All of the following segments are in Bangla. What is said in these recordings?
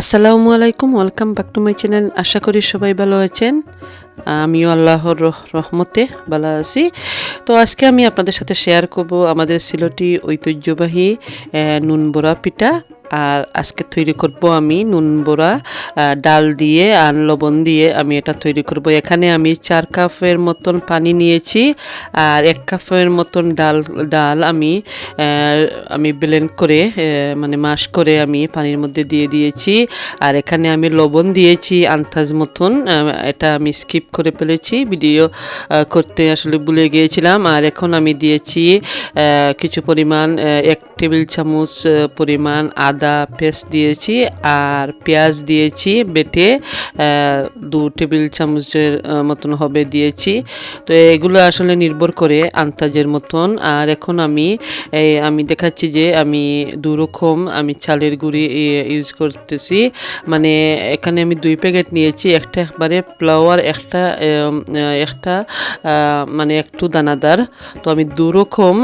আসসালামু আলাইকুম, welcome back to my channel. আশা করি সবাই ভালো আছেন। আমিও আল্লাহর রহমতে ভালো আছি। তো আজকে আমি আপনাদের সাথে শেয়ার করব আমাদের সিলটি ঐতিহ্যবাহী নুন বড়া পিঠা। আর আজকে তৈরি করব আমি নুন বড়া ডাল দিয়ে আর লবণ দিয়ে আমি এটা তৈরি করব। এখানে আমি চার কাপের মতন পানি নিয়েছি আর এক কাপের মতন ডাল ডাল আমি আমি ব্লেন্ড করে মানে মাস করে আমি পানির মধ্যে দিয়ে দিয়েছি। আর এখানে আমি লবণ দিয়েছি আন্তাজ মতন এটা আমি স্কিপ করে ফেলেছি। ভিডিও করতে আসলে ভুলে গিয়েছিলাম। আর এখন আমি দিয়েছি কিছু পরিমাণ এক টেবিল চামচ পরিমাণ আদা পেস্ট দিয়েছি আর পেঁয়াজ দিয়েছি, বেটে দু টেবিল চামচের মতন হবে দিয়েছি। তো এগুলো আসলে নির্ভর করে আন্তাজের মতন। আর এখন আমি আমি দেখাচ্ছি যে আমি দু রকম আমি চালের গুঁড়ি ইউজ করতেছি। মানে এখানে আমি দুই প্যাকেট নিয়েছি, একটা একবারে ফ্লাওয়ার একটা একটা মানে একটু দানাদার। তো আমি দু রকম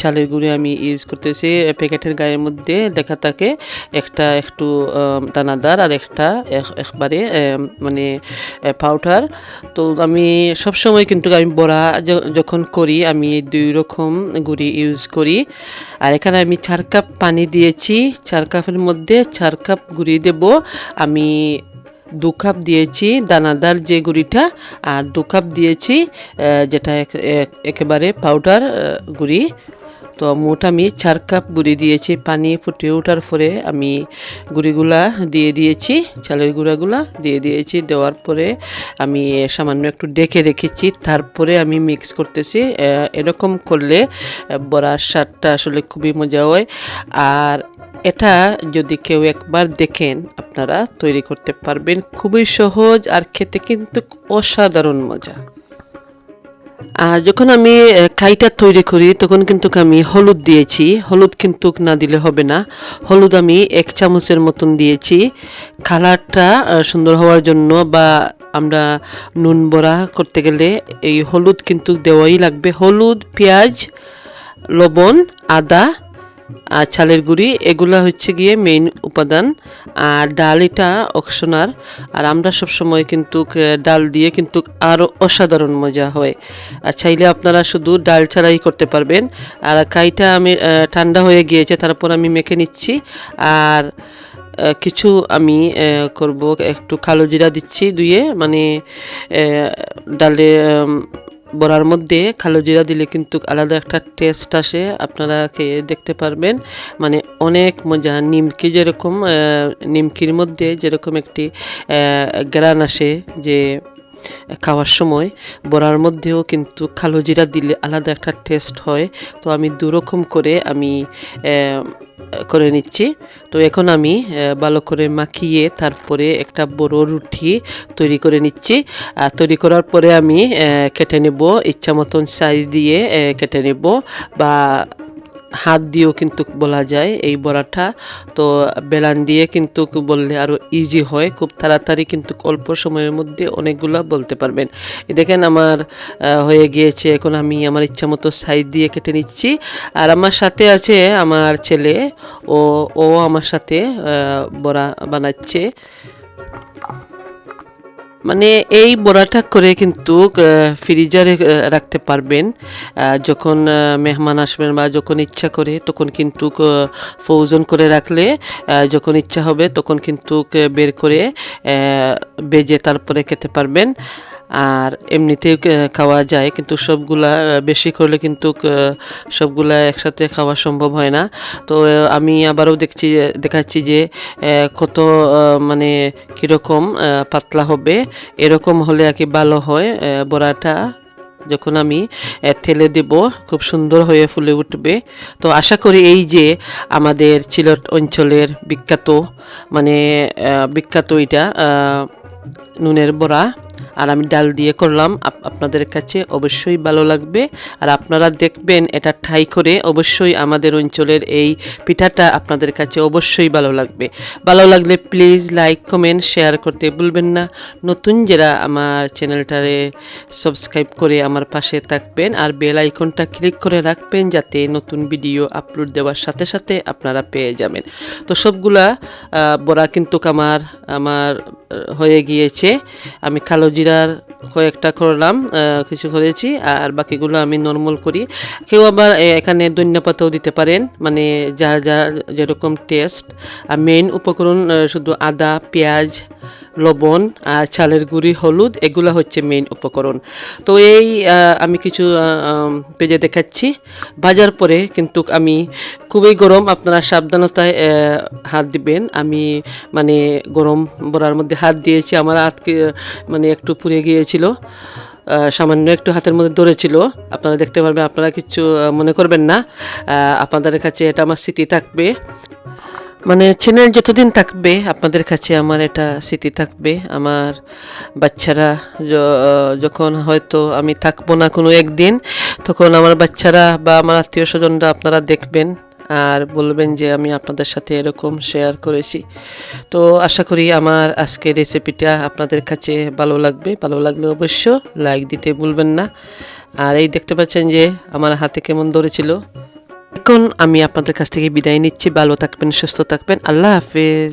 চালের গুঁড়ি আমি ইউজ করতেছি। প্যাকেটের গায়ের মধ্যে লেখা থাকে একটা একটু দানাদার আর একটা একবারে মানে পাউডার তো আমি সব সময় কিন্তু আমি বড়া যখন করি, আমি দুই রকম গুঁড়ি ইউজ করি। আর এখানে আমি চার কাপ পানি দিয়েছি। চার কাপের মধ্যে চার কাপ গুঁড়ি দেব। আমি দু কাপ দিয়েছি দানাদার যে গুঁড়িটা, আর দু কাপ দিয়েছি যেটা এক- এক- একেবারে পাউডার গুঁড়ি। তো মোট আমি চার কাপ গুঁড়ি দিয়েছি, পানি ফুটে ওঠার পরে আমি গুঁড়িগুলা দিয়ে দিয়েছি, চালের গুঁড়াগুলা দিয়ে দিয়েছি, দেওয়ার পরে আমি সামান্য একটু ডেকে রেখেছি, তারপরে আমি মিক্স করতেছি এরকম করলে বড়ার স্বাদটা আসলে খুবই মজা হয়। আর এটা যদি কেউ একবার দেখেন, আপনারা তৈরি করতে পারবেন। খুবই সহজ আর খেতে কিন্তু অসাধারণ মজা। আর যখন আমি কাইটা তৈরি করি, তখন কিন্তু আমি হলুদ দিয়েছি। হলুদ কিন্তু না দিলে হবে না। হলুদ আমি এক চামচের মতন দিয়েছি। কালারটা সুন্দর হওয়ার জন্য বা আমরা নুন বড়া করতে গেলে এই হলুদ কিন্তু দেওয়াই লাগবে। হলুদ, পেঁয়াজ, লবণ, আদা আর চালের গুঁড়ি, এগুলা হচ্ছে গিয়ে মেইন উপাদান। আর ডাল এটা অপশনার আর আমরা সব সময় কিন্তু ডাল দিয়ে কিন্তু আরও অসাধারণ মজা হয়। আর চাইলে আপনারা শুধু ডাল ছাড়াই করতে পারবেন। আর কাইটা আমি ঠান্ডা হয়ে গিয়েছে, তারপর আমি মেখে নিচ্ছি। আর কিছু আমি করব, একটু কালো জিরা দিচ্ছি দুয়ে মানে ডালে বড়ার মধ্যে কালো জিরা দিলে কিন্তু আলাদা একটা টেস্ট আসে আপনারা খেয়ে দেখতে পারবেন। মানে অনেক মজা, নিমকি যেরকম নিমকির মধ্যে যেরকম একটি গ্রান আসে যে খাওয়ার সময়, বড়ার মধ্যেও কিন্তু কালো জিরা দিলে আলাদা একটা টেস্ট হয়। তো আমি দুরকম করে আমি করে নিচ্ছি। তো এখন আমি ভালো করে মাখিয়ে তারপরে একটা বড় রুটি তৈরি করে নিচ্ছি। আর তৈরি করার পরে আমি কেটে নেব, ইচ্ছা মতন সাইজ দিয়ে কেটে নেব বা হাত দিয়েও কিন্তু বলা যায় এই বড়াটা তো বেলান দিয়ে কিন্তু বললে আরও ইজি হয়, খুব তাড়াতাড়ি কিন্তু অল্প সময়ের মধ্যে অনেকগুলা বলতে পারবেন। দেখেন আমার হয়ে গিয়েছে, এখন আমি আমার ইচ্ছা মতো সাইজ দিয়ে কেটে নিচ্ছি। আর আমার সাথে আছে আমার ছেলে, ও ও আমার সাথে বড়া বানাচ্ছে। মানে এই বড়াটা করে কিন্তু ফ্রিজারে রাখতে পারবেন। যখন মেহমান আসবেন বা যখন ইচ্ছা করে, তখন কিন্তু ফৌজন করে রাখলে যখন ইচ্ছা হবে, তখন কিন্তু বের করে বেজে তারপরে খেতে পারবেন। আর এমনিতেও আহ, খাওয়া যায় কিন্তু সবগুলা বেশি করলে কিন্তু সবগুলা একসাথে খাওয়া সম্ভব হয় না। তো আমি আবারও দেখছি দেখাচ্ছি যে কত মানে কীরকম পাতলা হবে। এরকম হলে আর কি ভালো হয় বড়াটা। যখন আমি তেলে দেব খুব সুন্দর হয়ে ফুলে উঠবে। তো আশা করি এই যে আমাদের চিলট অঞ্চলের বিখ্যাত মানে বিখ্যাত এটা নুনের বড়া, আর আমি ডাল দিয়ে করলাম। আপ- আপনাদের কাছে অবশ্যই ভালো লাগবে। আর আপনারা দেখবেন এটা ঠাই করে অবশ্যই আমাদের অঞ্চলের এই পিঠাটা আপনাদের কাছে অবশ্যই ভালো লাগবে। ভালো লাগলে প্লিজ লাইক, কমেন্ট, শেয়ার করতে ভুলবেন না। নতুন যারা আমার চ্যানেলটারে সাবস্ক্রাইব করে আমার পাশে থাকবেন, আর বেল আইকনটা ক্লিক করে রাখবেন যাতে নতুন ভিডিও আপলোড দেওয়ার সাথে সাথে আপনারা পেয়ে যাবেন। তো সবগুলা বড়া কিন্তু আমার আমার হয়ে হয়ে গিয়েছে। আমি কালো জিরার কয়েকটা করলাম কিছু করেছি, আর বাকিগুলো আমি নর্মাল করি। কেউ আবার এখানে ধন্যপাতাও দিতে পারেন মানে যার যার যেরকম টেস্ট আর মেইন উপকরণ শুধু আদা, পেঁয়াজ লবণ আর চালের গুঁড়ি, হলুদ, এগুলো হচ্ছে মেইন উপকরণ। তো এই আমি কিছু পেজে দেখাচ্ছি। ভাজার পরে কিন্তু আমি খুবই গরম, আপনারা সাবধানতায় হাত দিবেন। আমি মানে গরম বড়ার মধ্যে হাত দিয়েছি, আমার হাতকে মানে একটু পুড়ে গিয়েছিল সামান্য একটু হাতের মধ্যে ধরেছিল। আপনারা দেখতে পারবেন, আপনারা কিছু মনে করবেন না। আপনাদের কাছে এটা আমার স্মৃতি থাকবে। মানে চ্যানেল যতদিন থাকবে, আপনাদের কাছে আমার এটা স্মৃতি থাকবে। আমার বাচ্চারা যখন হয়তো আমি থাকব না কোনো একদিন, তখন আমার বাচ্চারা বা আমার আত্মীয় স্বজনরা আপনারা দেখবেন আর বলবেন যে আমি আপনাদের সাথে এরকম শেয়ার করেছি। তো আশা করি আমার আজকের রেসিপিটা আপনাদের কাছে ভালো লাগবে। ভালো লাগলে অবশ্য লাইক দিতে ভুলবেন না। আর এই দেখতে পাচ্ছেন যে আমার হাতে কেমন ধরেছিল। এখন আমি আপনাদের কাছ থেকে বিদায় নিচ্ছি। ভালো থাকবেন সুস্থ থাকবেন। আল্লাহ হাফেজ।